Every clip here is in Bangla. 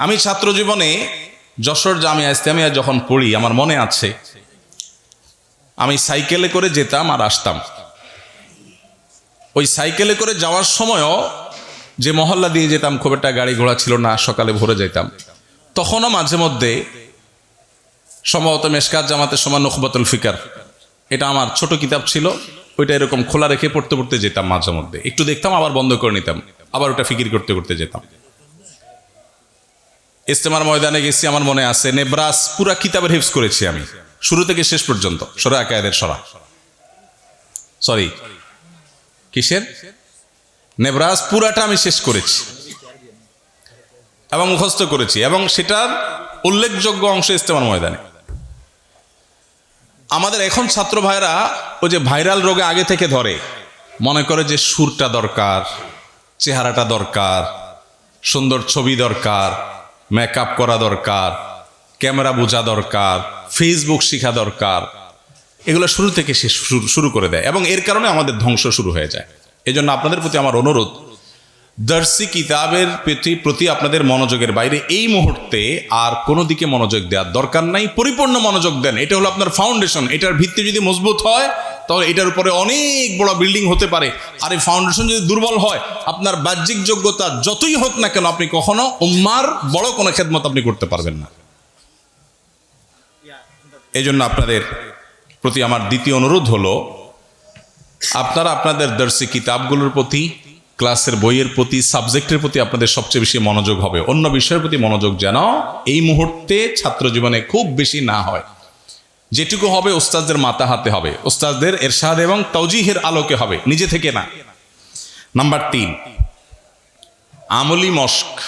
আমি ছাত্র জীবনে যশোর জামিয়া ইসলামিয়া যখন পড়ি, আমার মনে আছে, আমি সাইকেলে করে যেতাম আর আসতাম। ওই সাইকেলে করে যাওয়ার সময়ও যে মহল্লা দিয়ে যেতাম, খুব একটা গাড়ি ঘোড়া ছিল না, সকালে ভোরে যেতাম তখনও মাঝে মধ্যে সম্ভবত মেশকাত জামাতের সময় নখবতুল ফিকার, এটা আমার ছোট কিতাব ছিল, ওইটা এরকম খোলা রেখে পড়তে পড়তে যেতাম মাঝে মধ্যে। একটু দেখতাম, আবার বন্ধ করে নিতাম, আবার ওটা ফিকির করতে করতে যেতাম। ইস্তেমার ময়দানে গেছি, আমার মনে আছে, নেব্রাস পুরা কিতাবের হিফজ করেছি আমি। শুরু থেকে শেষ পর্যন্ত, সরা আকায়েদের সরা। সরি কিসের? নেব্রাস পুরাটা আমি শেষ করেছি এবং মুখস্থ করেছি এবং সেটার উল্লেখযোগ্য অংশ ইস্তেমার ময়দানে। আমাদের এখন ছাত্র ভাইরা ওই যে ভাইরাল রোগে আগে থেকে ধরে, মনে করে যে সুরটা দরকার, চেহারাটা দরকার, সুন্দর ছবি দরকার মেকআপ করা দরকার ক্যামেরা বোঝা দরকার ফেসবুক শেখা দরকার, এগুলো শুরু থেকে সে শুরু- করে দেয় এবং এর কারণে আমাদের ধ্বংস শুরু হয়ে যায়। এই জন্য আপনাদের প্রতি আমার অনুরোধ দার্সি কিতাবের প্রতি প্রতি আপনাদের মনোযোগের বাইরে এই মুহূর্তে আর কোনো দিকে মনোযোগ দেওয়ার দরকার নাই। পরিপূর্ণ মনোযোগ দেন, এটা হলো আপনার ফাউন্ডেশন এটার ভিত্তি যদি মজবুত হয় তাহলে এটার উপরে অনেক বড় বিল্ডিং হতে পারে। আর এই ফাউন্ডেশন যদি দুর্বল হয়, আপনার বাহ্যিক যোগ্যতা যতই হোক না কেন আপনি কখনো উম্মার বড় কোনো খেদমত আপনি করতে পারবেন না। এই জন্য আপনাদের প্রতি আমার দ্বিতীয় অনুরোধ হলো, আপনারা আপনাদের দর্শি কিতাবগুলোর প্রতি, ক্লাসের বইয়ের প্রতি, সাবজেক্টের প্রতি আপনাদের সবচেয়ে বেশি মনোযোগ হবে। অন্য বিষয়ের প্রতি মনোযোগ যেন এই মুহূর্তে ছাত্র জীবনে খুব বেশি না হয়। যেটুকু হবে ওস্তাদদের মাথা হাতে হবে। ওস্তাদদের এরশাদ এবং তৌজিহের আলোকে হবে, নিজে থেকে না। নাম্বার তিন, আমলি মস্ক।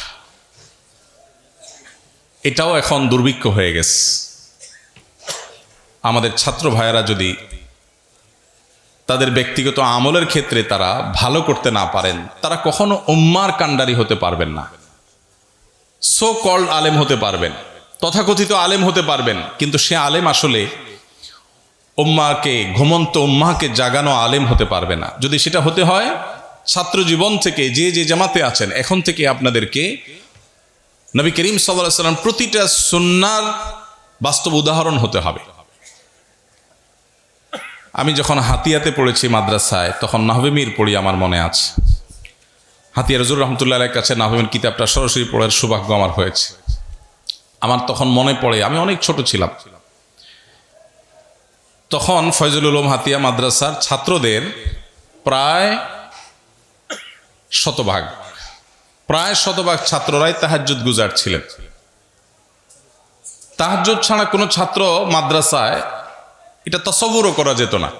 এটাও এখন দুর্ভিক্ষ হয়ে গেছে। আমাদের ছাত্র ভাইয়েরা যদি তাদের ব্যক্তিগত আমলের ক্ষেত্রে তারা ভালো করতে না পারেন, তারা কখনো উম্মার কাণ্ডারি হতে পারবেন না। সো কল্ড আলেম হতে পারবেন। তথাকথিত আলেম হতে পারবেন, কিন্তু সে আলেম আসলে উম্মাকে, ঘুমন্ত উম্মাকে জাগানো আলেম হতে পারবে না। যদি সেটা হতে হয়, ছাত্র জীবন থেকে যে যে জামাতে আছেন, এখন থেকে আপনাদেরকে নবী করিম সাল্লাহ সাল্লাম প্রতিটা সুন্নার বাস্তব উদাহরণ হতে হবে। আমি যখন হাতিয়াতে পড়েছি মাদ্রাসায়, তখন নাহবেমির পড়ি আমার মনে আছে। হাতিয়া রজুর রহমতুল্লাহ কাছে নাহবেমির কিতাবটা সরাসরি পড়ার সৌভাগ্য আমার হয়েছে। আমার তখন মনে পড়ে, আমি অনেক ছোট ছিলাম। তখন ফয়জুল উলম হাতিয়া মাদ্রাসার ছাত্রদের প্রায় শতভাগ প্রায় শতভাগ ছাত্ররাই তাহাজ্জুদ গুজার ছিলেন। তাহাজ্জুদ ছাড়া কোনো ছাত্র মাদ্রাসায় এটা তসবুরও করা যেত না।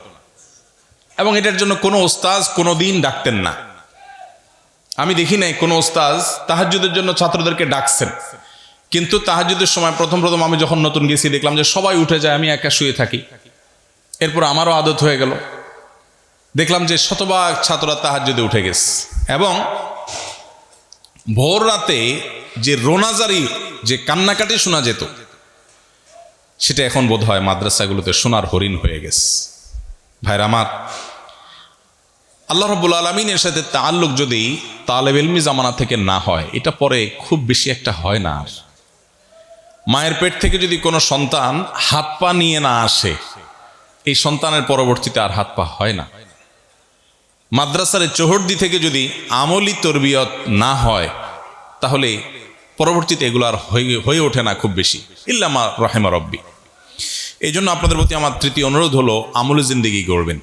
এবং এটার জন্য কোনো ওস্তাজ কোনো দিন ডাকতেন না। আমি দেখি নাই কোনো ওস্তাজ তাহাজুদের জন্য ছাত্রদেরকে ডাকছেন। কিন্তু তাহাজুদের সময় প্রথম প্রথম আমি যখন নতুন গেছি, দেখলাম যে সবাই উঠে যায়, আমি একা শুয়ে থাকি। এরপর আমারও আদত হয়ে গেল। দেখলাম যে শতভাগ ছাত্ররা তাহাজুদে উঠে গেছে। এবং ভোর রাতে যে রোনাজারি, যে কান্নাকাটি শোনা যেত, সেটা এখন বোধ হয় মাদ্রাসাগুলোতে সোনার হরিণ হয়ে গেছে। ভাইরা আমার, আল্লাহ রব্বুল আলমিনের সাথে তাল্লুক যদি তালেব এলমি জামানা থেকে না হয়, এটা পরে খুব বেশি একটা হয় না আর। মায়ের পেট থেকে যদি কোনো সন্তান হাত পা নিয়ে না আসে, এই সন্তানের পরবর্তীতে আর হাত পা হয় না। মাদ্রাসার এই চৌহদ্দি থেকে যদি আমলি তরবিয়ত না হয়, তাহলে পরবর্তীতে এগুলো আর হয়ে ওঠে না খুব বেশি। ইল্লামা রহেমা রব্বি। এই জন্য আপনাদের প্রতি আমার তৃতীয় অনুরোধ হলো, আমলে জিন্দিগি গড়বেন।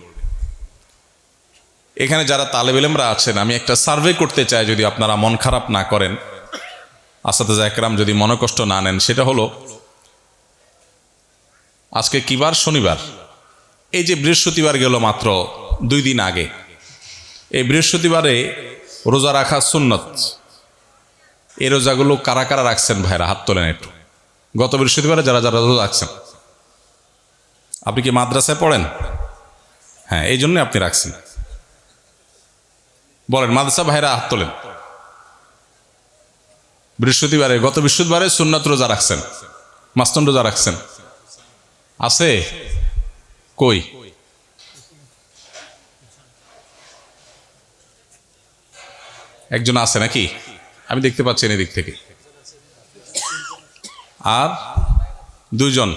এখানে যারা তালেবেলেমরা আছেন, আমি একটা সার্ভে করতে চাই যদি আপনারা মন খারাপ না করেন। আসাতে একরাম যদি মনকষ্ট না নেন, সেটা হলো, আজকে কিবার শনিবার? এই যে বৃহস্পতিবার গেল মাত্র দুই দিন আগে। এই বৃহস্পতিবারে রোজা রাখা সুন্নত। এই রোজাগুলো কারা কারা রাখছেন ভাইরা? হাত তোলেন একটু। গত বৃহস্পতিবারে যারা যারা রোজা রাখছেন। আপনি কি মাদ্রাসায় পড়েন? হ্যাঁ এই জন্যই আপনি রাখছেন। বলেন, মাদ্রাসা ভাইরা হাত তোলেন। বৃহস্পতিবারে, গত বৃহস্পতিবারে সুন্নাত রোজা রাখছেন। মাস্তন রোজা রাখছেন। আছে? কই? একজন আছে নাকি? আমি দেখতে পাচ্ছি এদিক থেকে। আর দুইজন?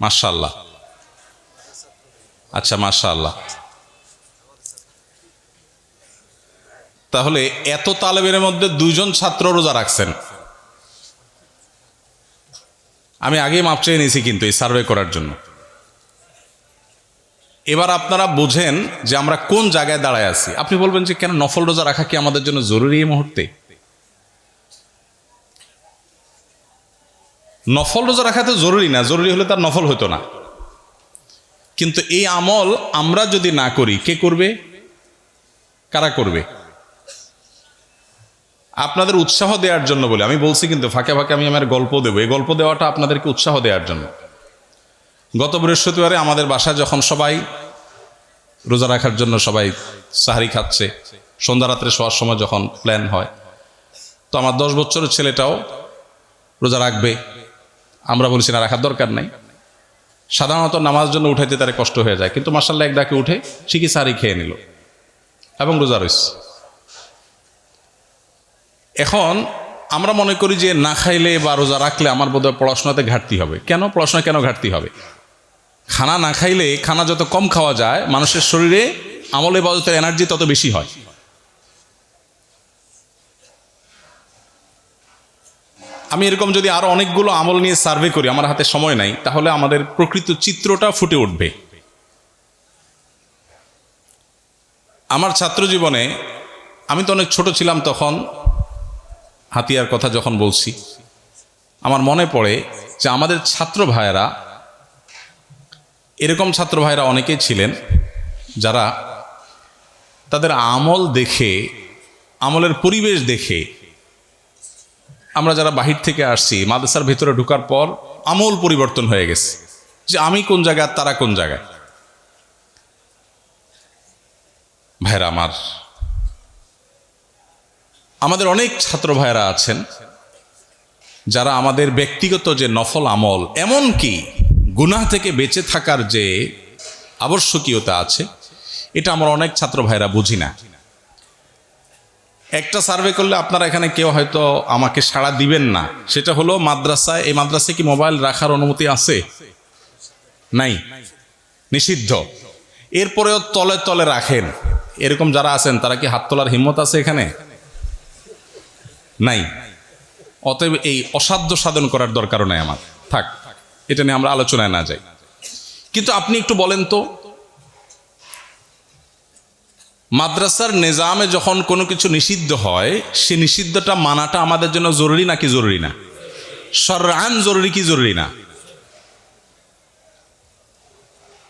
মাশাল্লাহ আচ্ছা মাশাল্লাহ তাহলে এত তালেবের মধ্যে দুইজন ছাত্র রোজা রাখছেন। আমি আগেই মাপ চেয়ে নিয়েছি কিন্তু এই সার্ভে করার জন্য। এবার আপনারা বোঝেন যে আমরা কোন জায়গায় দাঁড়ায় আছি। আপনি বলবেন যে কেন নফল রোজা রাখা কি আমাদের জন্য জরুরি এই মুহূর্তে? নফল রোজা রাখা তো জরুরি না, জরুরি হলে তার নফল হতো না। কিন্তু এই আমল আমরা যদি না করি, কে করবে? কারা করবে? আপনাদের উৎসাহ দেওয়ার জন্য বলে। আমি বলছি কিন্তু ফাঁকে ফাঁকে আমি আমার গল্প দেবো। এই গল্প দেওয়াটা আপনাদেরকে উৎসাহ দেওয়ার জন্য। গত বৃহস্পতিবারে আমাদের বাসায় যখন সবাই রোজা রাখার জন্য সবাই সাহারি খাচ্ছে, সন্ধ্যা রাত্রে শোয়ার সময় যখন প্ল্যান হয়, তো আমার দশ বছরের ছেলেটাও রোজা রাখবে। আমরা বলছি, না, রাখার দরকার নাই। সাধারণত নামাজ জন্য উঠাইতে তার কষ্ট হয়ে যায়, কিন্তু মাসাল্লাহ এক ডাকে উঠে ঠিকই সাহারি খেয়ে নিল এবং রোজা রয়েছে এখন আমরা মনে করি যে না খাইলে বা রোজা রাখলে আমার বোধহয় পড়াশোনাতে ঘাটতি হবে। কেন? পড়াশোনা কেন ঘাটতি হবে? খানা না খাইলে খানা যত কম খাওয়া যায়, মানুষের শরীরে আমলে বাজতের এনার্জি তত বেশি হয়। আমি এরকম যদি আরও অনেকগুলো আমল নিয়ে সার্ভে করি, আমার হাতে সময় নাই, তাহলে আমাদের প্রকৃত চিত্রটা ফুটে উঠবে। আমার ছাত্র জীবনে আমি তো অনেক ছোট ছিলাম তখন হাতিয়ার কথা যখন বলছি, আমার মনে পড়ে যে আমাদের ছাত্র ভাইয়েরা, এরকম ছাত্র ভাইয়েরা অনেকেই ছিলেন যারা তাদের আমল দেখে, আমলের পরিবেশ দেখে, আমরা যারা বাহির থেকে আসছি, মাদ্রাসার ভেতরে ঢোকার পর আমল পরিবর্তন হয়ে গেছে, যে আমি কোন জায়গায় তারা কোন জায়গায়। ভাইরা আমার আমাদের অনেক ছাত্র ভাইরা আছেন, যারা আমাদের ব্যক্তিগত যে নফল আমল এমন কি গুনাহ থেকে বেঁচে থাকার যে আবশ্যকীয়তা আছে, এটা আমরা অনেক ছাত্র ভাইরা বুঝি না। একটা সার্ভে করলে আপনারা এখানে কেউ হয়তো আমাকে সাড়া দিবেন না। সেটা হলো মাদ্রাসায়, এই মাদ্রাসায় কি মোবাইল রাখার অনুমতি আছে? নাই। নিষিদ্ধ। এরপরেও তলে তলে রাখেন। এরকম যারা আছেন, তারা কি হাত তোলার হিম্মত আছে এখানে? নাই। অতএব এই অসাধ্য সাধন করার দরকারও নাই আমার। থাক, এটা নিয়ে আমরা আলোচনায় না যাই। কিন্তু আপনি একটু বলেন তো, মাদ্রাসার নিজামে যখন কোনো কিছু নিষিদ্ধ হয়, সে নিষিদ্ধটা মানাটা আমাদের জন্য জরুরি নাকি জরুরি না? সরান জরুরি কি জরুরি না?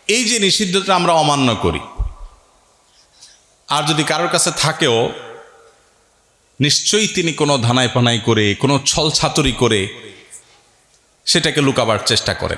এই যে নিষিদ্ধটা আমরা অমান্য করি, আর যদি কারোর কাছে থাকেও নিশ্চয়ই তিনি কোনো ধানায় পানাই করে কোনো ছল ছাতরি করে সেটাকে লুকাবার চেষ্টা করেন।